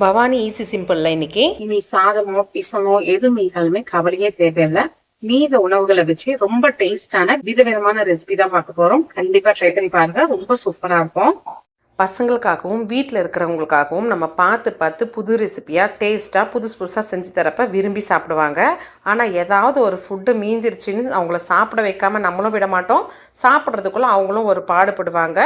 Bhavani easy சிம்பிள்ல இன்னைக்கு இனி சாதமோ டிஃபனோ எது மீதாலுமே கவலையே தேவையில்லை. மீத உணவுகளை வச்சு ரொம்ப டேஸ்டான விதவிதமான ரெசிபி தான் பார்க்க போறோம். கண்டிப்பா ட்ரை பண்ணி பாருங்க. ரொம்ப சூப்பரா இருக்கும். பசங்களுக்காகவும் வீட்டில் இருக்கிறவங்களுக்காகவும் நம்ம பார்த்து பார்த்து புது ரெசிபியாக டேஸ்ட்டாக புதுசு புதுசாக செஞ்சு தரப்ப விரும்பி சாப்பிடுவாங்க. ஆனால் ஏதாவது ஒரு ஃபுட்டு மீந்திருச்சுன்னு அவங்கள சாப்பிட வைக்காம நம்மளும் விட மாட்டோம். சாப்பிட்றதுக்குள்ளே அவங்களும் ஒரு பாடுபடுவாங்க.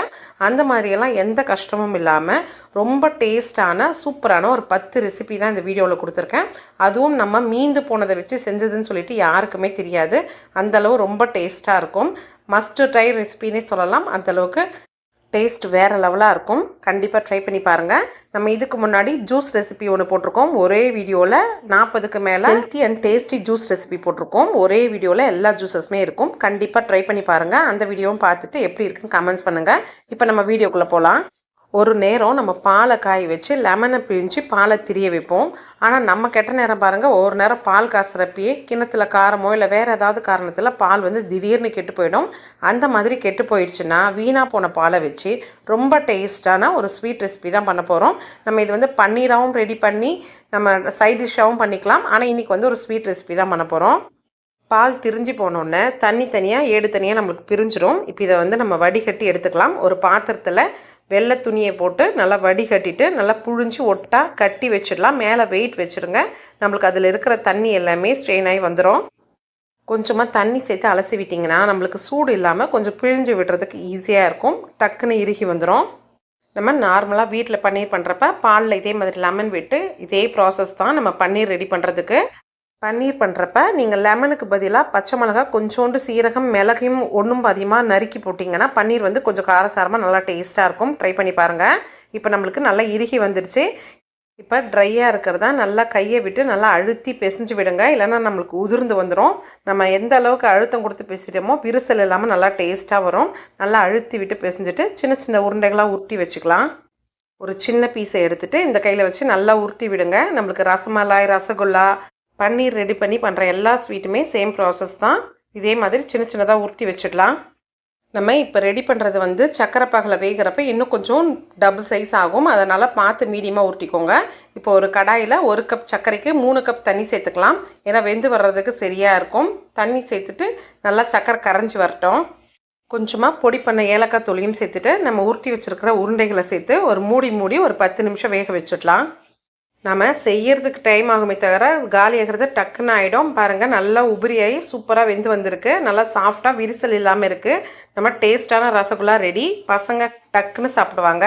அந்த மாதிரியெல்லாம் எந்த கஷ்டமும் இல்லாமல் ரொம்ப டேஸ்டான சூப்பரான ஒரு பத்து ரெசிபி தான் இந்த வீடியோவில் கொடுத்துருக்கேன். அதுவும் நம்ம மீந்து போனதை வச்சு செஞ்சதுன்னு சொல்லிட்டு யாருக்குமே தெரியாது. அந்தளவு ரொம்ப டேஸ்ட்டாக இருக்கும். மஸ்ட் ட்ரை ரெசிபின்னே சொல்லலாம். அந்தளவுக்கு டேஸ்ட் வேறு லெவலாக இருக்கும். கண்டிப்பாக ட்ரை பண்ணி பாருங்கள் நம்ம இதுக்கு முன்னாடி ஜூஸ் ரெசிபி ஒன்று போட்டிருக்கோம். ஒரே வீடியோவில் நாற்பதுக்கு மேலே healthy and tasty juice recipe போட்டிருக்கோம். ஒரே வீடியோவில் எல்லா ஜூஸஸுமே இருக்கும். கண்டிப்பாக ட்ரை பண்ணி பாருங்கள் அந்த வீடியோவும் பார்த்துட்டு எப்படி இருக்குன்னு கமெண்ட்ஸ் பண்ணுங்கள் இப்போ நம்ம வீடியோக்குள்ளே போகலாம் ஒரு நேரம் நம்ம பாலை காய வச்சு லெமனை பிழிஞ்சு பாலை திரிய வைப்போம். ஆனால் நம்ம கெட்ட நேரம் பாருங்கள் ஒரு நேரம் பால் காசுறப்பயே கிணத்துல காரமோ இல்லை வேறு ஏதாவது காரணத்தில் பால் வந்து திடீர்னு கெட்டு போயிடும். அந்த மாதிரி கெட்டு போயிடுச்சுன்னா வீணாக போன பாலை வச்சு ரொம்ப டேஸ்டான ஒரு ஸ்வீட் ரெசிபி தான் பண்ண போகிறோம் நம்ம இது வந்து பன்னீராகவும் ரெடி பண்ணி நம்ம சைட் டிஷ்ஷாகவும் பண்ணிக்கலாம். ஆனால் இன்றைக்கி வந்து ஒரு ஸ்வீட் ரெசிபி தான் பண்ண போகிறோம் பால் திரிஞ்சு போனோடனே தண்ணி தனியாக ஏடு தனியாக நம்மளுக்கு பிரிஞ்சிடும் இப்போ இதை வந்து நம்ம வடிகட்டி எடுத்துக்கலாம். ஒரு பாத்திரத்தில் வெள்ளை துணியை போட்டு நல்லா வடிகட்டிட்டு நல்லா புழிஞ்சு ஒட்டா கட்டி வச்சிடலாம். மேலே வெயிட் வச்சுருங்க. நம்மளுக்கு அதில் இருக்கிற தண்ணி எல்லாமே ஸ்ட்ரெயின் ஆகி வந்துடும் கொஞ்சமாக தண்ணி சேர்த்து அலசி விட்டிங்கன்னா நம்மளுக்கு சூடு இல்லாமல் கொஞ்சம் பிழிஞ்சு விடுறதுக்கு ஈஸியாக இருக்கும். டக்குன்னு இறுகி வந்துடும் நம்ம நார்மலாக வீட்டில் பன்னீர் பண்ணுறப்ப பாலில் இதே மாதிரி லெமன் விட்டு இதே ப்ராசஸ் தான் நம்ம பன்னீர் ரெடி பண்ணுறதுக்கு பன்னீர் பண்ணுறப்ப நீங்கள் லெமனுக்கு பதிலாக பச்சை மிளகா கொஞ்சோண்டு சீரகம் மிளகையும் ஒன்றும் அதிகமாக நறுக்கி போட்டிங்கன்னா பன்னீர் வந்து கொஞ்சம் காரசாரமாக நல்லா டேஸ்ட்டாக இருக்கும். ட்ரை பண்ணி பாருங்கள் இப்போ நம்மளுக்கு நல்லா இறுகி வந்துடுச்சு இப்போ ட்ரையாக இருக்கிறதா நல்லா கையை விட்டு நல்லா அழுத்தி பிசைஞ்சு விடுங்க. இல்லைன்னா நம்மளுக்கு உதிர்ந்து வந்துடும் நம்ம எந்த அளவுக்கு அழுத்தம் கொடுத்து பேசிட்டோமோ விரிசல் இல்லாமல் நல்லா டேஸ்ட்டாக வரும். நல்லா அழுத்தி விட்டு பிசைஞ்சிட்டு சின்ன சின்ன உருண்டைகளாக உருட்டி வச்சுக்கலாம். ஒரு சின்ன பீஸை எடுத்துகிட்டு இந்த கையில் வச்சு நல்லா உருட்டி விடுங்க. நம்மளுக்கு ரசமலாய் ரசகுல்லா பன்னீர் ரெடி பண்ணி பண்ணுற எல்லா ஸ்வீட்டுமே சேம் ப்ராசஸ் தான். இதே மாதிரி சின்ன சின்னதாக உருட்டி வச்சிடலாம். நம்ம இப்போ ரெடி பண்ணுறது வந்து சக்கரை பாகில் வேகிறப்ப இன்னும் கொஞ்சம் டபுள் சைஸ் ஆகும். அதனால் பார்த்து மீடியமாக உருட்டிக்கோங்க. இப்போ ஒரு கடாயில் ஒரு கப் சர்க்கரைக்கு மூணு கப் தண்ணி சேர்த்துக்கலாம். ஏன்னா வெந்து வர்றதுக்கு சரியாக இருக்கும். தண்ணி சேர்த்துட்டு நல்லா சக்கரை கரைஞ்சி வரட்டும். கொஞ்சமாக பொடி பண்ண ஏலக்காய் தூளியும் சேர்த்துட்டு நம்ம உருட்டி வச்சுருக்கிற உருண்டைகளை சேர்த்து ஒரு மூடி மூடி ஒரு பத்து நிமிஷம் வேக வச்சுடலாம். நம்ம செய்யறதுக்கு டைம் ஆகுமே தவிர காலி ஆகிறது டக்குன்னு ஆகிடும் பாருங்கள் நல்லா உபரியாகி சூப்பராக வெந்து வந்திருக்கு. நல்லா சாஃப்டாக விரிசல் இல்லாமல் இருக்குது நம்ம டேஸ்டான ரசகுல்லா ரெடி பசங்க டக்குன்னு சாப்பிடுவாங்க.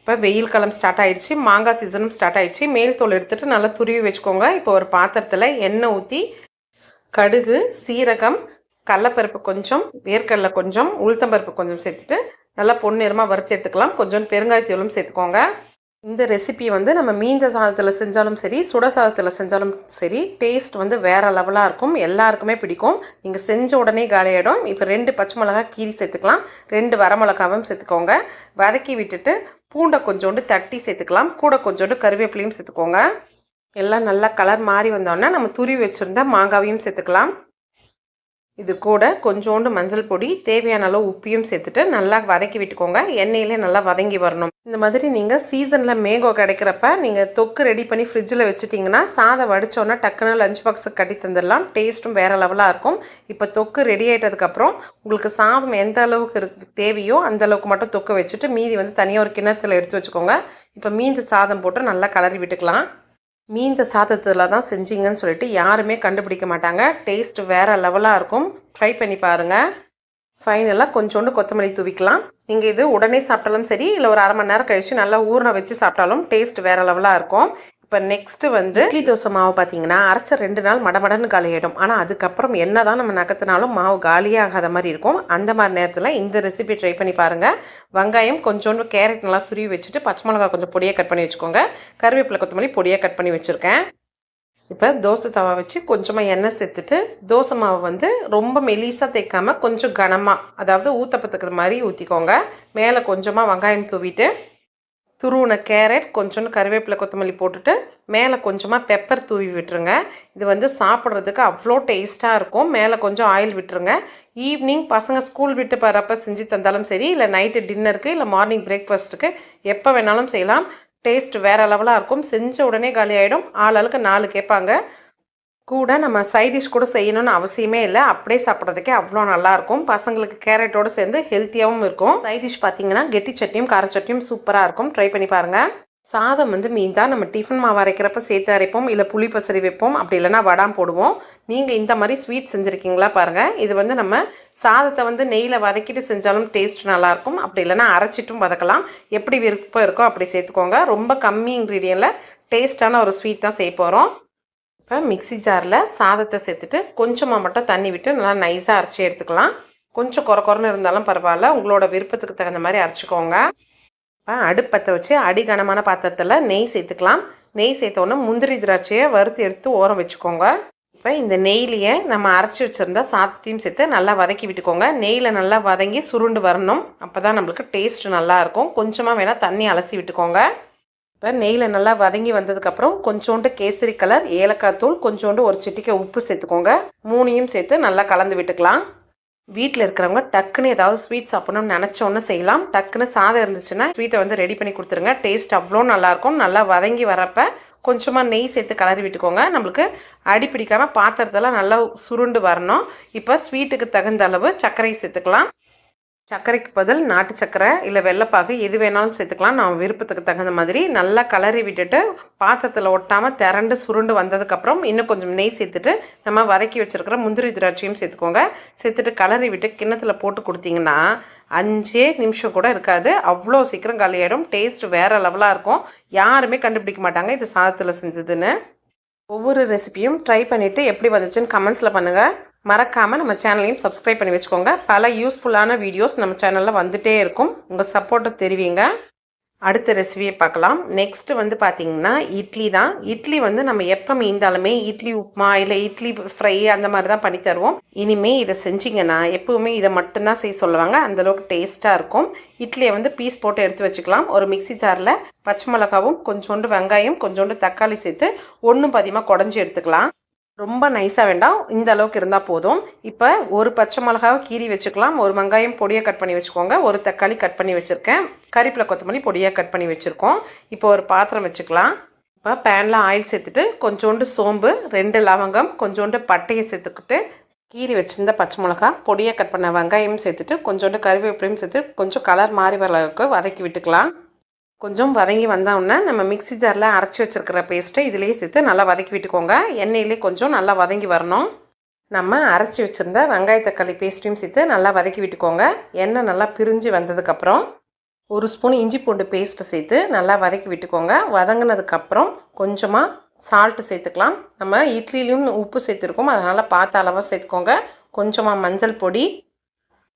இப்போ வெயில் காலம் ஸ்டார்ட் ஆயிடுச்சு. மாங்காய் சீசனும் ஸ்டார்ட் ஆயிடுச்சு. மேல் தோல் எடுத்துகிட்டு நல்லா துருவி வச்சுக்கோங்க. இப்போ ஒரு பாத்திரத்தில் எண்ணெய் ஊற்றி கடுகு சீரகம் கடலப்பருப்பு கொஞ்சம் வேர்க்கடலை கொஞ்சம் உளுத்தம்பருப்பு கொஞ்சம் சேர்த்துட்டு நல்லா பொன்னிறமாக வறுத்து எடுத்துக்கலாம். கொஞ்சம் பெருங்காயத்தூளும் சேர்த்துக்கோங்க. இந்த ரெசிபி வந்து நம்ம மீந்த சாதத்தில் செஞ்சாலும் சரி சுட சாதத்தில் செஞ்சாலும் சரி டேஸ்ட் வந்து வேறு லெவலாக இருக்கும். எல்லாருக்குமே பிடிக்கும். நீங்கள் செஞ்ச உடனே காலியாயிடும் இப்போ ரெண்டு பச்சை மிளகா கீரி சேர்த்துக்கலாம். ரெண்டு வரமிளகாவும் சேர்த்துக்கோங்க. வதக்கி விட்டுட்டு பூண்டை கொஞ்சோண்டு தட்டி சேர்த்துக்கலாம். கூட கொஞ்சோண்டு கருவேப்பிலையும் சேர்த்துக்கோங்க. எல்லாம் நல்லா கலர் மாறி வந்தோடனே நம்ம துருவி வச்சுருந்தா மாங்காவையும் சேர்த்துக்கலாம். இது கூட கொஞ்சோண்டு மஞ்சள் பொடி தேவையான அளவு உப்பியும் சேர்த்துட்டு நல்லா வதக்கி விட்டுக்கோங்க. எண்ணெயிலே நல்லா வதங்கி வரணும். இந்த மாதிரி நீங்கள் சீசனில் மேகோ கிடைக்கிறப்ப நீங்கள் தொக்கு ரெடி பண்ணி ஃப்ரிட்ஜில் வச்சுட்டிங்கன்னா சாதம் வடித்தோன்னா டக்குன்னு லஞ்ச் பாக்ஸுக்கு கட்டி தந்துடலாம். டேஸ்ட்டும் வேறு லெவலாக இருக்கும். இப்போ தொக்கு ரெடி ஆகிட்டதுக்கப்புறம் உங்களுக்கு சாதம் எந்த அளவுக்கு இருக்கு தேவையோ அந்த அளவுக்கு மட்டும் தொக்கு வச்சுட்டு மீதி வந்து தனியாக ஒரு கிணத்துல எடுத்து வச்சுக்கோங்க. இப்போ மீந்து சாதம் போட்டு நல்லா கலரி விட்டுக்கலாம். மீந்த சாதத்தில் தான் செஞ்சீங்கன்னு சொல்லிட்டு யாருமே கண்டுபிடிக்க மாட்டாங்க. டேஸ்ட் வேறு லெவலாக இருக்கும். ட்ரை பண்ணி பாருங்கள் ஃபைனலாக கொஞ்சோண்டு கொத்தமல்லி தூவிக்கலாம். நீங்கள் இது உடனே சாப்பிட்டாலும் சரி இல்லை ஒரு அரை மணி நேரம் கழித்து நல்லா ஊறின வச்சு சாப்பிட்டாலும் டேஸ்ட் வேறு லெவலாக இருக்கும். இப்போ நெக்ஸ்ட்டு வந்து இட்லி தோசை மாவு பார்த்தீங்கன்னா அரைச்ச ரெண்டு நாள் மடமடன்னு காலியாயிடும். ஆனால் அதுக்கப்புறம் என்ன தான் நம்ம நகத்தினாலும் மாவு காலியே ஆகாத மாதிரி இருக்கும். அந்த மாதிரி நேரத்தில் இந்த ரெசிபி ட்ரை பண்ணி பாருங்கள் வெங்காயம் கொஞ்சோண்டு கேரட் நல்லா துருவி வச்சுட்டு பச்சை மிளகா கொஞ்சம் பொடியாக கட் பண்ணி வச்சுக்கோங்க. கருவேப்பிலை கொத்தமல்லி பொடியாக கட் பண்ணி வச்சுருக்கேன். இப்போ தோசை தவா வச்சு கொஞ்சமாக எண்ணெய் சேர்த்துட்டு தோசை மாவு வந்து ரொம்ப மெலிசாக தேய்க்காமல் கொஞ்சம் கனமாக அதாவது ஊத்தப்பத்துக்கிற மாதிரி ஊற்றிக்கோங்க மேலே கொஞ்சமாக வெங்காயம் தூவிட்டு துருவின கேரட் கொஞ்சோண்டு கருவேப்பிலை கொத்தமல்லி போட்டுட்டு மேலே கொஞ்சமாக பெப்பர் தூவி விட்டுருங்க. இது வந்து சாப்பிட்றதுக்கு அவ்வளோ டேஸ்ட்டாக இருக்கும். மேலே கொஞ்சம் ஆயில் விட்டுருங்க. ஈவினிங் பசங்க ஸ்கூல் விட்டு வரப்போ செஞ்சு தந்தாலும் சரி இல்லை நைட்டு டின்னருக்கு இல்லை மார்னிங் பிரேக்ஃபாஸ்ட்டுக்கு எப்போ வேணாலும் செய்யலாம். டேஸ்ட் வேறு லெவலாக இருக்கும். செஞ்ச உடனே காலி ஆகிடும் ஆளாளுக்கு நாலு கேட்பாங்க. கூட நம்ம சைட் டிஷ் கூட செய்யணும்னு அவசியமே இல்லை. அப்படியே சாப்பிட்றதுக்கே அவ்வளோ நல்லாயிருக்கும். பசங்களுக்கு கேரட்டோடு சேர்ந்து ஹெல்த்தியாகவும் இருக்கும். சைட் டிஷ் பார்த்தீங்கன்னா கெட்டி சட்னியும் கார சட்னியும் சூப்பராக இருக்கும். ட்ரை பண்ணி பாருங்கள் சாதம் வந்து மீன் தான். நம்ம டிஃபன் மாவு அரைக்கிறப்ப சேர்த்து அரைப்போம். இல்லை புளி பசரி வைப்போம். அப்படி இல்லைன்னா வடாம் போடுவோம். நீங்கள் இந்த மாதிரி ஸ்வீட் செஞ்சுருக்கீங்களா பாருங்கள் இது வந்து நம்ம சாதத்தை வந்து நெய்யில் வதக்கிட்டு செஞ்சாலும் டேஸ்ட் நல்லாயிருக்கும். அப்படி இல்லைன்னா அரைச்சிட்டும் வதக்கலாம். எப்படி விருப்பம் இருக்கோ அப்படி சேர்த்துக்கோங்க. ரொம்ப கம்மி இன்க்ரீடியண்டில் டேஸ்ட்டான ஒரு ஸ்வீட் தான் செய்ய போகிறோம் இப்போ மிக்ஸி ஜாரில் சாதத்தை சேர்த்துட்டு கொஞ்சமாக மட்டும் தண்ணி விட்டு நல்லா நைஸாக அரைச்சி எடுத்துக்கலாம். கொஞ்சம் குறை குறைன்னு இருந்தாலும் பரவாயில்ல. உங்களோட விருப்பத்துக்கு தகுந்த மாதிரி அரைச்சிக்கோங்க. இப்போ அடுப்பத்தை வச்சு அடிகனமான பாத்திரத்தில் நெய் சேர்த்துக்கலாம். நெய் சேர்த்தோன்னே முந்திரி திராட்சையை வறுத்து எடுத்து ஓரம் வச்சுக்கோங்க. இப்போ இந்த நெய்லியே நம்ம அரைச்சி வச்சுருந்தா சாதத்தையும் சேர்த்து நல்லா வதக்கி விட்டுக்கோங்க. நெய்யில் நல்லா வதங்கி சுருண்டு வரணும். அப்போ தான் நம்மளுக்கு டேஸ்ட் நல்லாயிருக்கும் கொஞ்சமாக வேணால் தண்ணி அலசி விட்டுக்கோங்க. இப்போ நெய்யில் நல்லா வதங்கி வந்ததுக்கப்புறம் கொஞ்சோண்டு கேசரி கலர் ஏலக்காய் தூள் கொஞ்சோண்டு ஒரு சிட்டிக்கை உப்பு சேர்த்துக்கோங்க. மூணையும் சேர்த்து நல்லா கலந்து விட்டுக்கலாம். வீட்டில் இருக்கிறவங்க டக்குன்னு ஏதாவது ஸ்வீட் சாப்பிடணும்னு நினச்சோன்னு செய்யலாம். டக்குன்னு சாதம் இருந்துச்சுன்னா ஸ்வீட்டை வந்து ரெடி பண்ணி கொடுத்துருங்க. டேஸ்ட் அவ்வளோ நல்லாயிருக்கும் நல்லா வதங்கி வரப்போ கொஞ்சமாக நெய் சேர்த்து கலரி விட்டுக்கோங்க. நம்மளுக்கு அடி பிடிக்காமல் பாத்திரத்தெல்லாம் நல்லா சுருண்டு வரணும். இப்போ ஸ்வீட்டுக்கு தகுந்த அளவு சர்க்கரை சேர்த்துக்கலாம். சர்க்கரைக்கு பதில் நாட்டு சர்க்கரை இல்லை வெள்ளைப்பாகு எது வேணாலும் சேர்த்துக்கலாம். நான் விருப்பத்துக்கு தகுந்த மாதிரி நல்லா கலரி விட்டுட்டு பாத்திரத்தில் ஒட்டாமல் திரண்டு சுருண்டு வந்ததுக்கப்புறம் இன்னும் கொஞ்சம் நெய் சேர்த்துட்டு நம்ம வதக்கி வச்சுருக்கிற முந்திரி திராட்சையும் சேர்த்துக்கோங்க. சேர்த்துட்டு கலரி விட்டு கிண்ணத்தில் போட்டு கொடுத்தீங்கன்னா அஞ்சே நிமிஷம் கூட இருக்காது. அவ்வளோ சீக்கிரம் காலியாயிடும் டேஸ்ட் வேறு லெவலாக இருக்கும். யாருமே கண்டுபிடிக்க மாட்டாங்க இது சாதத்தில் செஞ்சதுன்னு. ஒவ்வொரு ரெசிபியும் ட்ரை பண்ணிவிட்டு எப்படி வந்துச்சுன்னு கமெண்ட்ஸில் பண்ணுங்கள் மறக்காமல் நம்ம சேனலையும் சப்ஸ்கிரைப் பண்ணி வச்சுக்கோங்க. பல யூஸ்ஃபுல்லான வீடியோஸ் நம்ம சேனலில் வந்துகிட்டே இருக்கும். உங்கள் சப்போர்ட்டை தெரிவிங்க. அடுத்த ரெசிபியை பார்க்கலாம். நெக்ஸ்ட் வந்து பார்த்தீங்கன்னா இட்லி தான். இட்லி வந்து நம்ம எப்போ மீந்தாலுமே இட்லி உப்புமா இல்லை இட்லி ஃப்ரை அந்த மாதிரி தான் பண்ணி தருவோம். இனிமேல் இதை செஞ்சிங்கன்னா எப்போவுமே இதை மட்டும்தான் செய்ய சொல்லுவாங்க. அந்தளவுக்கு டேஸ்ட்டாக இருக்கும். இட்லியை வந்து பீஸ் போட்டு எடுத்து வச்சுக்கலாம். ஒரு மிக்ஸி ஜாரில் பச்சை மிளகாவும் கொஞ்சோண்டு வெங்காயம் கொஞ்சோண்டு தக்காளி சேர்த்து ஒன்றும் பதியமாக குடஞ்சி எடுத்துக்கலாம். ரொம்ப நைஸாக வேண்டாம். இந்த அளவுக்கு இருந்தால் போதும். இப்போ ஒரு பச்சை மிளகாவை கீறி வச்சுக்கலாம். ஒரு வெங்காயம் பொடியை கட் பண்ணி வச்சுக்கோங்க. ஒரு தக்காளி கட் பண்ணி வச்சுருக்கேன். கறிப்பில் கொத்தமல்லி பொடியாக கட் பண்ணி வச்சுருக்கோம். இப்போ ஒரு பாத்திரம் வச்சுக்கலாம். இப்போ பேனில் ஆயில் சேர்த்துட்டு கொஞ்சோண்டு சோம்பு ரெண்டு லவங்கம் கொஞ்சோண்டு பட்டையை சேர்த்துக்கிட்டு கீறி வச்சிருந்த பச்சை மிளகா பொடியாக கட் பண்ண வெங்காயமும் சேர்த்துட்டு கொஞ்சோண்டு கருவேப்பிலையும் சேர்த்து கொஞ்சம் கலர் மாறி வர வதக்கி விட்டுக்கலாம். கொஞ்சம் வதங்கி வந்தோடனே நம்ம மிக்ஸி ஜாரில் அரைச்சி வச்சுருக்கிற பேஸ்ட்டை இதிலேயே சேர்த்து நல்லா வதக்கி விட்டுக்கோங்க. எண்ணெயிலே கொஞ்சம் நல்லா வதங்கி வரணும். நம்ம அரைச்சி வச்சுருந்த வெங்காய தக்காளி பேஸ்ட்டையும் சேர்த்து நல்லா வதக்கி விட்டுக்கோங்க. எண்ணெய் நல்லா பிரிஞ்சு வந்ததுக்கப்புறம் ஒரு ஸ்பூன் இஞ்சி பூண்டு பேஸ்ட்டை சேர்த்து நல்லா வதக்கி விட்டுக்கோங்க. வதங்கினதுக்கப்புறம் கொஞ்சமாக சால்ட்டு சேர்த்துக்கலாம். நம்ம இட்லிலையும் உப்பு சேர்த்துருக்கோம். அதனால் பார்த்த அளவாக சேர்த்துக்கோங்க. கொஞ்சமாக மஞ்சள் பொடி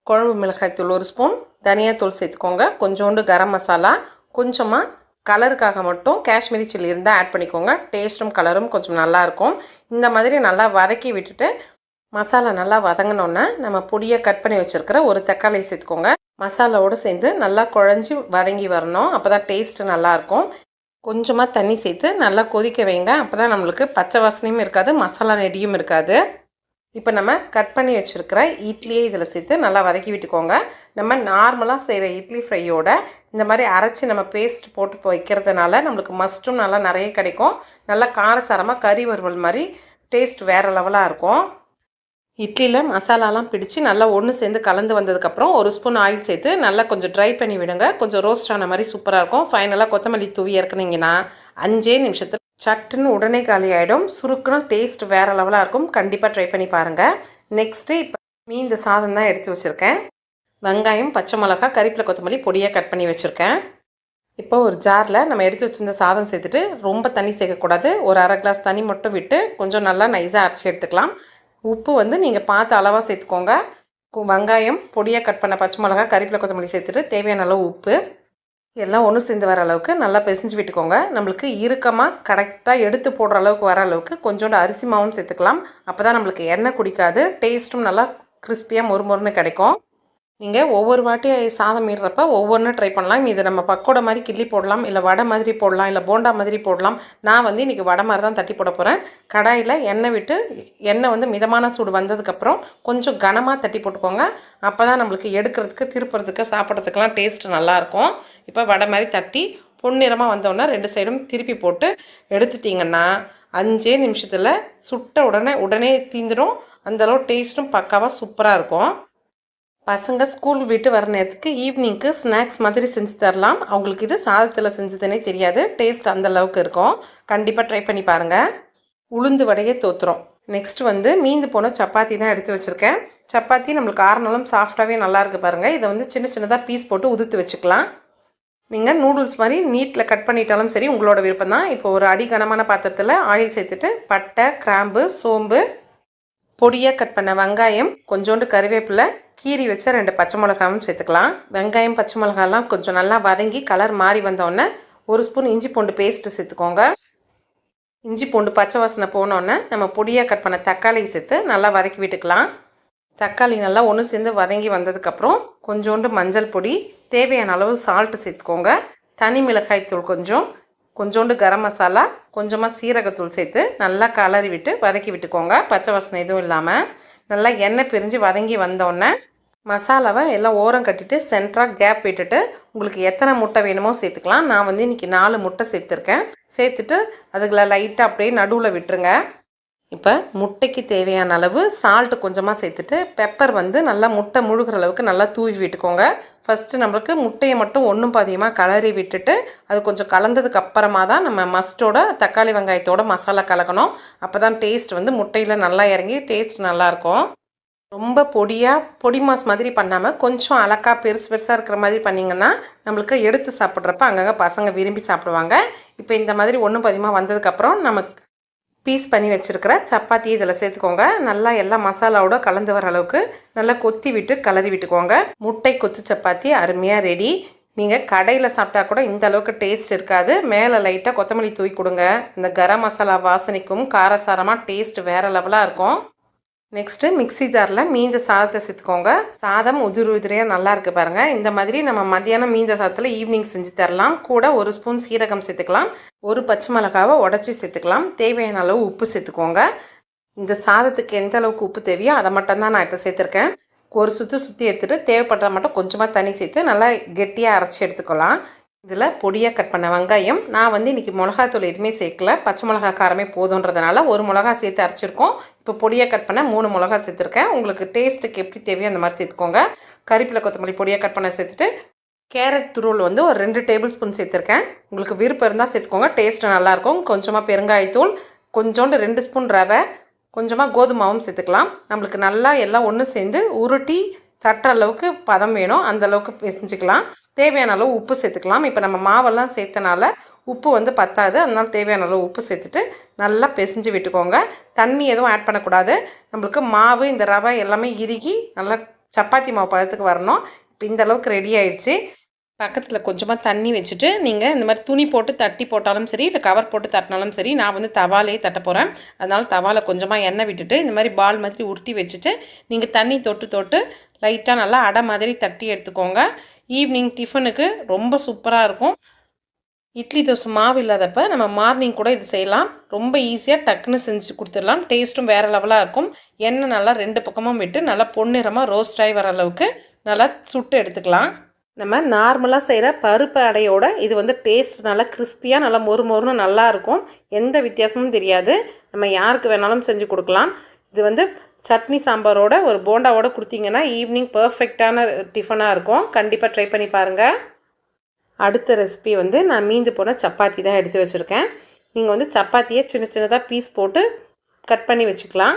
குழம்பு மிளகாய் தூள் ஒரு ஸ்பூன் தனியாத்தூள் சேர்த்துக்கோங்க. கொஞ்சோண்டு கரம் மசாலா கொஞ்சமாக கலருக்காக மட்டும் காஷ்மீரி சில்லி இருந்தால் ஆட் பண்ணிக்கோங்க. டேஸ்ட்டும் கலரும் கொஞ்சம் நல்லாயிருக்கும். இந்த மாதிரி நல்லா வதக்கி விட்டுட்டு மசாலா நல்லா வதங்கினோன்னே நம்ம பொடியை கட் பண்ணி வச்சுருக்கிற ஒரு தக்காளி சேர்த்துக்கோங்க. மசாலாவோடு சேர்ந்து நல்லா குழஞ்சி வதங்கி வரணும். அப்போ தான் டேஸ்ட்டு நல்லாயிருக்கும். கொஞ்சமாக தண்ணி சேர்த்து நல்லா கொதிக்க வைங்க. அப்போ தான் நம்மளுக்கு பச்சை வாசனையும் இருக்காது மசாலா நெடியும் இருக்காது. இப்போ நம்ம கட் பண்ணி வச்சுருக்கிற இட்லியை இதில் சேர்த்து நல்லா வதக்கி விட்டுக்கோங்க. நம்ம நார்மலாக செய்கிற இட்லி ஃப்ரையோட இந்த மாதிரி அரைச்சி நம்ம பேஸ்ட் போட்டு வைக்கிறதுனால நம்மளுக்கு மஸ்ட்டும் நல்லா நிறைய கிடைக்கும். நல்லா காரசாரமாக கறி வறுவல் மாதிரி டேஸ்ட் வேறு லெவலாக இருக்கும். இட்லியில் மசாலாலாம் பிடிச்சி நல்லா ஒன்று சேர்ந்து கலந்து வந்ததுக்கப்புறம் ஒரு ஸ்பூன் ஆயில் சேர்த்து நல்லா கொஞ்சம் ட்ரை பண்ணி விடுங்க. கொஞ்சம் ரோஸ்ட் ஆன மாதிரி சூப்பராக இருக்கும். ஃபைனலாக கொத்தமல்லி தூவி இறக்குனீங்கன்னா அஞ்சே நிமிஷத்தில் சட்டுன்னு உடனே காலி ஆகிடும் சுருக்குன்னு டேஸ்ட் வேறு லெவலாக இருக்கும். கண்டிப்பாக ட்ரை பண்ணி பாருங்கள் நெக்ஸ்ட்டு இப்போ மீந்த சாதம் தான் எடுத்து வச்சுருக்கேன். வெங்காயம் பச்சை மிளகா கறிப்பில் கொத்தமல்லி பொடியாக கட் பண்ணி வச்சுருக்கேன். இப்போ ஒரு ஜாரில் நம்ம எடுத்து வச்சிருந்த சாதம் சேர்த்துட்டு ரொம்ப தண்ணி சேர்க்கக்கூடாது ஒரு அரை கிளாஸ் தண்ணி மட்டும் விட்டு கொஞ்சம் நல்லா நைஸாக அரைச்சி எடுத்துக்கலாம். உப்பு வந்து நீங்கள் பார்த்து அளவாக சேர்த்துக்கோங்க. கு- வெங்காயம் பொடியாக கட் பண்ண பச்சை மிளகா கறிப்பில் கொத்தமல்லி சேர்த்துட்டு தேவையான அளவு உப்பு. எல்லாம் ஒன்று சேர்ந்து வர அளவுக்கு நல்லா பிசைஞ்சு விட்டுக்கோங்க. நம்மளுக்கு இறுக்கமாக கரெக்டாக எடுத்து போடுற அளவுக்கு வர அளவுக்கு கொஞ்சோண்டு அரிசி மாவும் சேர்த்துக்கலாம். அப்போ தான் நம்மளுக்கு எண்ணெய் குடிக்காது டேஸ்ட்டும் நல்லா கிறிஸ்பியாக மொறுமொறுன்னு கிடைக்கும். நீங்கள் ஒவ்வொரு வாட்டி சாதம் இடுறப்ப ஒவ்வொன்றும் ட்ரை பண்ணலாம். இது நம்ம பக்கோட மாதிரி கிள்ளி போடலாம் இல்லை வடை மாதிரி போடலாம் இல்லை போண்டா மாதிரி போடலாம். நான் வந்து இன்றைக்கி வடை மாதிரி தான் தட்டி போட போகிறேன் கடாயில் எண்ணெய் விட்டு எண்ணெய் வந்து மிதமான சூடு வந்ததுக்கப்புறம் கொஞ்சம் கனமாக தட்டி போட்டுக்கோங்க. அப்போ தான் நம்மளுக்கு எடுக்கிறதுக்கு திருப்புறதுக்கு சாப்பிட்றதுக்கெலாம் டேஸ்ட் நல்லாயிருக்கும். இப்போ வடை மாதிரி தட்டி பொன்னிறமாக வந்தோடனே ரெண்டு சைடும் திருப்பி போட்டு எடுத்துட்டிங்கன்னா அஞ்சே நிமிஷத்தில் சுட்ட உடனே உடனே தீந்துடும் அந்தளவு டேஸ்ட்டும் பக்காவாக சூப்பராக இருக்கும். பசங்க ஸ்கூல் விட்டு வர நேரத்துக்கு ஈவினிங்க்கு ஸ்நாக்ஸ் மாதிரி செஞ்சு தரலாம். அவங்களுக்கு இது சாதத்தில் செஞ்சதுனே தெரியாது. டேஸ்ட் அந்த அளவுக்கு இருக்கும். கண்டிப்பாக ட்ரை பண்ணி பாருங்கள் உளுந்து வடையே தோத்துறோம் நெக்ஸ்ட் வந்து மீந்து போன சப்பாத்தி தான் எடுத்து வச்சுருக்கேன். சப்பாத்தி நம்மளுக்கு ஆறுனாலும் சாஃப்டாகவே நல்லாயிருக்கு பாருங்கள் இதை வந்து சின்ன சின்னதாக பீஸ் போட்டு உதுத்து வச்சுக்கலாம். நீங்கள் நூடுல்ஸ் மாதிரி நீட்டில் கட் பண்ணிட்டாலும் சரி உங்களோட விருப்பம் தான். இப்போ ஒரு அடி கனமான பாத்திரத்தில் ஆயில் சேர்த்துட்டு பட்டை கிராம்பு சோம்பு பொடியாக கட் பண்ண வெங்காயம் கொஞ்சோண்டு கருவேப்பிலை கீரி வச்ச ரெண்டு பச்சை மிளகாவும் சேர்த்துக்கலாம். வெங்காயம் பச்சை மிளகாலாம் கொஞ்சம் நல்லா வதங்கி கலர் மாறி வந்தோடனே ஒரு ஸ்பூன் இஞ்சி பூண்டு பேஸ்ட்டு சேர்த்துக்கோங்க. இஞ்சி பூண்டு பச்சை வாசனை போனோடனே நம்ம பொடியாக கட் பண்ண தக்காளி சேர்த்து நல்லா வதக்கி விட்டுக்கலாம். தக்காளி நல்லா ஒன்று சேர்ந்து வதங்கி வந்ததுக்கப்புறம் கொஞ்சோண்டு மஞ்சள் பொடி தேவையான அளவு சால்ட்டு சேர்த்துக்கோங்க. தனி மிளகாய் தூள் கொஞ்சம் கொஞ்சோண்டு கரம் மசாலா கொஞ்சமாக சீரகத்தூள் சேர்த்து நல்லா கலரி விட்டு வதக்கி விட்டுக்கோங்க. பச்சை வாசனை எதுவும் இல்லாமல் நல்லா எண்ணெய் பிரிஞ்சு வதங்கி வந்தோடனே மசாலாவை எல்லாம் ஓரம் கட்டிட்டு சென்டராக கேப் விட்டுட்டு உங்களுக்கு எத்தனை முட்டை வேணுமோ சேர்த்துக்கலாம். நான் வந்து இன்றைக்கி நாலு முட்டை சேர்த்துருக்கேன். சேர்த்துட்டு அதுகளை லைட்டாக அப்படியே நடுவில் விட்டுருங்க. இப்போ முட்டைக்கு தேவையான அளவு சால்ட்டு கொஞ்சமாக சேர்த்துட்டு பெப்பர் வந்து நல்லா முட்டை முழுகிற அளவுக்கு நல்லா தூவி விட்டுக்கோங்க. ஃபஸ்ட்டு நம்மளுக்கு முட்டையை மட்டும் ஒன்றும் பாதியமாக கலரி விட்டுட்டு அது கொஞ்சம் கலந்ததுக்கு அப்புறமா தான் நம்ம மஸ்டோட தக்காளி வெங்காயத்தோட மசாலா கலக்கணும். அப்போ தான் டேஸ்ட் வந்து முட்டையில் நல்லா இறங்கி டேஸ்ட் நல்லாயிருக்கும் ரொம்ப பொடியாக பொடி மாஸ் மாதிரி பண்ணாமல் கொஞ்சம் அலக்கா பெருசு பெருசாக இருக்கிற மாதிரி பண்ணிங்கன்னா நம்மளுக்கு எடுத்து சாப்பிட்றப்ப அங்கங்கே பசங்க விரும்பி சாப்பிடுவாங்க. இப்போ இந்த மாதிரி ஒன்றும் பதிகமாக வந்ததுக்கப்புறம் நம்ம பீஸ் பண்ணி வச்சுருக்கிற சப்பாத்தி இதில் சேர்த்துக்கோங்க. நல்லா எல்லா மசாலாவோட கலந்து வர அளவுக்கு நல்லா கொத்தி விட்டு கலரி விட்டுக்கோங்க. முட்டை கொத்து சப்பாத்தி அருமையாக ரெடி நீங்கள் கடையில் சாப்பிட்டா கூட இந்த அளவுக்கு டேஸ்ட் இருக்காது. மேலே லைட்டாக கொத்தமல்லி தூவி கொடுங்க. இந்த கரம் மசாலா வாசனைக்கும் காரசாரமாக டேஸ்ட் வேறு லெவலாக இருக்கும். நெக்ஸ்ட்டு மிக்ஸி ஜாரில் மீந்த சாதத்தை சேர்த்துக்கோங்க. சாதம் உதிர் உதிரியாக நல்லா இருக்குது பாருங்கள் இந்த மாதிரி நம்ம மதியானம் மீந்த சாதத்தில் ஈவினிங் செஞ்சு தரலாம். கூட ஒரு ஸ்பூன் சீரகம் சேர்த்துக்கலாம். ஒரு பச்சை மிளகாவை உடச்சி சேர்த்துக்கலாம். தேவையான அளவு உப்பு சேர்த்துக்கோங்க. இந்த சாதத்துக்கு எந்த அளவுக்கு உப்பு தேவையோ அதை மட்டும்தான் நான் இப்போ சேர்த்துருக்கேன். ஒரு சுற்றி சுற்றி எடுத்துகிட்டு தேவைப்படுற மட்டும் கொஞ்சமாக தண்ணி சேர்த்து நல்லா கெட்டியாக அரைச்சி எடுத்துக்கலாம். இதில் பொடியாக கட் பண்ண வெங்காயம். நான் வந்து இன்றைக்கி மிளகாத்தூள் எதுவுமே சேர்க்கல. பச்சை மிளகா காரமே போதுன்றதுனால ஒரு மிளகா சேர்த்து அரைச்சிருக்கோம். இப்போ பொடியாக கட் பண்ண மூணு மிளகா சேர்த்துருக்கேன். உங்களுக்கு டேஸ்ட்டுக்கு எப்படி தேவையோ அந்த மாதிரி சேர்த்துக்கோங்க. கறிப்பில் கொத்தமல்லி பொடியாக கட் பண்ண சேர்த்துட்டு கேரட் துருள் வந்து ஒரு ரெண்டு டேபிள் ஸ்பூன் சேர்த்துருக்கேன். உங்களுக்கு விருப்பம் இருந்தால் சேர்த்துக்கோங்க. டேஸ்ட்டு நல்லாயிருக்கும். கொஞ்சமாக பெருங்காயத்தூள் கொஞ்சோண்டு ரெண்டு ஸ்பூன் ரவை கொஞ்சமாக கோதுமாவும் சேர்த்துக்கலாம். நம்மளுக்கு நல்லா எல்லாம் ஒன்று சேர்ந்து உருட்டி தட்டுற அளவுக்கு பதம் வேணும். அந்த அளவுக்கு பிசைஞ்சிக்கலாம். தேவையான அளவு உப்பு சேர்த்துக்கலாம். இப்போ நம்ம மாவெல்லாம் சேர்த்தனால உப்பு வந்து பத்தாது. அதனால் தேவையான அளவு உப்பு சேர்த்துட்டு நல்லா பிசைஞ்சு விட்டுக்கோங்க. தண்ணி எதுவும் ஆட் பண்ணக்கூடாது. நம்மளுக்கு மாவு இந்த ரவை எல்லாமே இறுகி நல்லா சப்பாத்தி மாவு பதத்துக்கு வரணும். இப்போ இந்த அளவுக்கு ரெடி ஆயிடுச்சு. பக்கத்தில் கொஞ்சமாக தண்ணி வச்சுட்டு நீங்கள் இந்த மாதிரி துணி போட்டு தட்டி போட்டாலும் சரி இல்லை கவர் போட்டு தட்டினாலும் சரி நான் வந்து தவாலே தட்ட போகிறேன் அதனால் தவால கொஞ்சமாக எண்ணெய் விட்டுட்டு இந்த மாதிரி பால் மாதிரி உருட்டி வச்சுட்டு நீங்கள் தண்ணி தொட்டு தொட்டு லைட்டாக நல்லா அடை மாதிரி தட்டி எடுத்துக்கோங்க. ஈவினிங் டிஃபனுக்கு ரொம்ப சூப்பராக இருக்கும். இட்லி தோசை மாவு இல்லாதப்ப நம்ம மார்னிங் கூட இது செய்யலாம். ரொம்ப ஈஸியாக டக்குன்னு செஞ்சு கொடுத்துடலாம். டேஸ்ட்டும் வேறு லெவலாக இருக்கும். எண்ணெய் நல்லா ரெண்டு பக்கமும் விட்டு நல்லா பொன்னிறமாக ரோஸ்ட் ஆகி வர அளவுக்கு நல்லா சுட்டு எடுத்துக்கலாம். நம்ம நார்மலாக செய்கிற பருப்பு அடையோட இது வந்து டேஸ்ட் நல்லா கிறிஸ்பியாக நல்லா மொறு மொறுன்னு நல்லாயிருக்கும் எந்த வித்தியாசமும் தெரியாது. நம்ம யாருக்கு வேணாலும் செஞ்சு கொடுக்கலாம். இது வந்து சட்னி சாம்பாரோட ஒரு போண்டாவோட கொடுத்தீங்கன்னா ஈவினிங் பர்ஃபெக்டான டிஃபனாக இருக்கும். கண்டிப்பாக ட்ரை பண்ணி பாருங்கள் அடுத்த ரெசிபி வந்து நான் மீந்து போன சப்பாத்தி தான் எடுத்து வச்சுருக்கேன். நீங்கள் வந்து சப்பாத்தியை சின்ன சின்னதாக பீஸ் போட்டு கட் பண்ணி வச்சுக்கலாம்.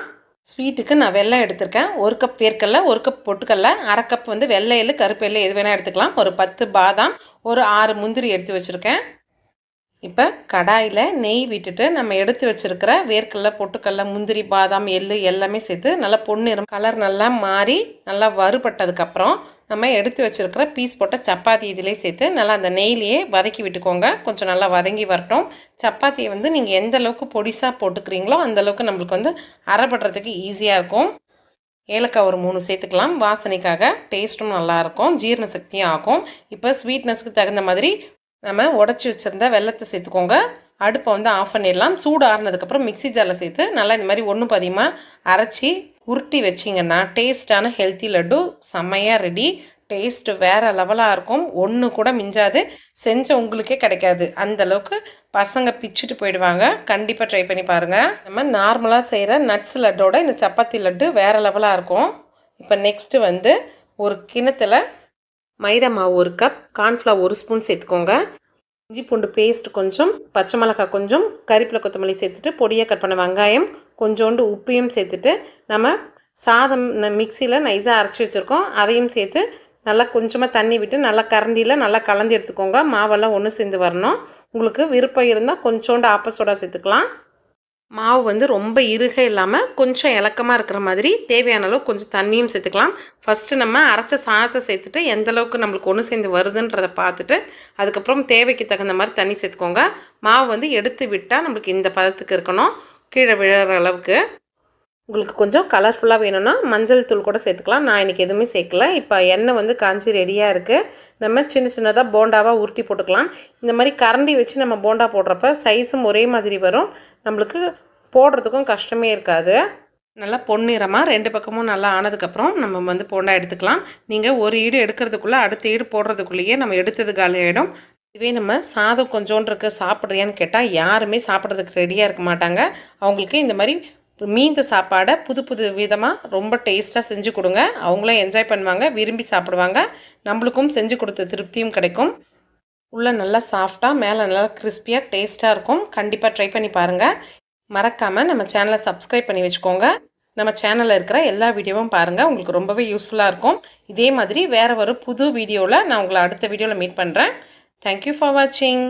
ஸ்வீட்டுக்கு நான் வெள்ளம் எடுத்திருக்கேன். ஒரு கப் வேர்க்கடல ஒரு கப் பொட்டுக்கடல அரை கப் வந்து வெள்ளை எள்ளு கருப்பு எள்ளு எது வேணால் எடுத்துக்கலாம். ஒரு பத்து பாதாம் ஒரு ஆறு முந்திரி எடுத்து வச்சுருக்கேன். இப்போ கடாயில் நெய் விட்டுட்டு நம்ம எடுத்து வச்சுருக்கிற வேர்க்கடல பொட்டுக்கடல முந்திரி பாதாம் எள் எல்லாமே சேர்த்து நல்லா பொன்னிறம் கலர் நல்லா மாறி நல்லா வறுபட்டதுக்கப்புறம் நம்ம எடுத்து வச்சுருக்கிற பீஸ் போட்ட சப்பாத்தி இதிலே சேர்த்து நல்லா அந்த நெய்லேயே வதக்கி விட்டுக்கோங்க. கொஞ்சம் நல்லா வதங்கி வரட்டும். சப்பாத்தியை வந்து நீங்கள் எந்த அளவுக்கு பொடிசாக போட்டுக்கிறீங்களோ அந்த அளவுக்கு நம்மளுக்கு வந்து அரைப்படுறதுக்கு ஈஸியாக இருக்கும். ஏலக்காய் ஒரு மூணு சேர்த்துக்கலாம். வாசனைக்காக டேஸ்ட்டும் நல்லாயிருக்கும் ஜீரண சக்தியும் ஆகும். இப்போ ஸ்வீட்னஸ்க்கு தகுந்த மாதிரி நம்ம உடச்சி வச்சுருந்த வெள்ளத்தை சேர்த்துக்கோங்க. அடுப்பை வந்து ஆஃப் பண்ணிடலாம். சூடு ஆறுனதுக்கப்புறம் மிக்ஸி ஜாரில் சேர்த்து நல்லா இந்த மாதிரி ஒன்றும் பதிகமாக அரைச்சி உருட்டி வச்சிங்கன்னா டேஸ்டான ஹெல்த்தி லட்டு செம்மையாக ரெடி டேஸ்ட்டு வேறு லெவலாக இருக்கும். ஒன்று கூட மிஞ்சாது. செஞ்ச உங்களுக்கே கிடைக்காது. அந்தளவுக்கு பசங்க பிச்சுட்டு போயிடுவாங்க. கண்டிப்பாக ட்ரை பண்ணி பாருங்கள் நம்ம நார்மலாக செய்கிற நட்ஸ் லட்டோட இந்த சப்பாத்தி லட்டு வேறு லெவலாக இருக்கும். இப்போ நெக்ஸ்ட்டு வந்து ஒரு கிணத்துல மைதா மாவு ஒரு கப் கார்ன்ஃப்ளவர் ஒரு ஸ்பூன் சேர்த்துக்கோங்க. இஞ்சி பூண்டு பேஸ்ட் கொஞ்சம் பச்சை மிளகாய் கொஞ்சம் கறிப்பிலை கொத்தமல்லி சேர்த்துட்டு பொடியாக கட் பண்ண வெங்காயம் கொஞ்சோண்டு உப்பையும் சேர்த்துட்டு நம்ம சாதம் மிக்சியில் நைஸாக அரைச்சி வச்சுருக்கோம். அதையும் சேர்த்து நல்லா கொஞ்சமாக தண்ணி விட்டு நல்லா கரண்டியில் நல்லா கலந்து எடுத்துக்கோங்க. மாவெல்லாம் ஒன்று சேர்ந்து வரணும். உங்களுக்கு விருப்பம் இருந்தால் கொஞ்சோண்டு ஆப்ப சோடா சேர்த்துக்கலாம். மாவு வந்து ரொம்ப இருக இல்லாமல் கொஞ்சம் இலக்கமாக இருக்கிற மாதிரி தேவையான அளவு கொஞ்சம் தண்ணியும் சேர்த்துக்கலாம். ஃபஸ்ட்டு நம்ம அரைச்ச சாதத்தை சேர்த்துட்டு எந்த அளவுக்கு நம்மளுக்கு ஒன்று சேர்ந்து வருதுன்றதை பார்த்துட்டு அதுக்கப்புறம் தேவைக்கு தகுந்த மாதிரி தண்ணி சேர்த்துக்கோங்க. மாவு வந்து எடுத்து விட்டால் நம்மளுக்கு இந்த பதத்துக்கு இருக்கணும். கீழே விழுற அளவுக்கு. உங்களுக்கு கொஞ்சம் கலர்ஃபுல்லாக வேணும்னா மஞ்சள் தூள் கூட சேர்த்துக்கலாம். நான் இன்றைக்கி எதுவுமே சேர்க்கல. இப்போ எண்ணெய் வந்து காஞ்சி ரெடியாக இருக்குது நம்ம சின்ன சின்னதாக போண்டாவாக உருட்டி போட்டுக்கலாம். இந்த மாதிரி கரண்டி வச்சு நம்ம போண்டா போடுறப்ப சைஸும் ஒரே மாதிரி வரும். நம்மளுக்கு போடுறதுக்கும் கஷ்டமே இருக்காது. நல்லா பொன்னிறமாக ரெண்டு பக்கமும் நல்லா ஆனதுக்கப்புறம் நம்ம வந்து போண்டா எடுத்துக்கலாம். நீங்கள் ஒரு ஈடு எடுக்கிறதுக்குள்ளே அடுத்த ஈடு போடுறதுக்குள்ளேயே நம்ம எடுத்தது காலி ஆகிடும் இதுவே நம்ம சாதம் கொஞ்சோன்றிருக்கு சாப்பிட்றியான்னு கேட்டால் யாருமே சாப்பிட்றதுக்கு ரெடியாக இருக்க மாட்டாங்க. அவங்களுக்கு இந்த மாதிரி மீந்த சாப்பாடை புது புது விதமாக ரொம்ப டேஸ்ட்டாக செஞ்சு கொடுங்க. அவங்களும் என்ஜாய் பண்ணுவாங்க விரும்பி சாப்பிடுவாங்க. நம்மளுக்கும் செஞ்சு கொடுத்த திருப்தியும் கிடைக்கும். உள்ளே நல்லா சாஃப்டாக மேலே நல்லா கிறிஸ்பியாக டேஸ்ட்டாக இருக்கும். கண்டிப்பாக ட்ரை பண்ணி பாருங்கள் மறக்காமல் நம்ம சேனலை சப்ஸ்கிரைப் பண்ணி வச்சுக்கோங்க. நம்ம சேனலில் இருக்கிற எல்லா வீடியோவும் பாருங்கள் உங்களுக்கு ரொம்பவே யூஸ்ஃபுல்லாக இருக்கும். இதே மாதிரி வேறு ஒரு புது வீடியோவில் நான் உங்களை அடுத்த வீடியோவில் மீட் பண்ணுறேன் தேங்க்யூ ஃபார் வாட்சிங்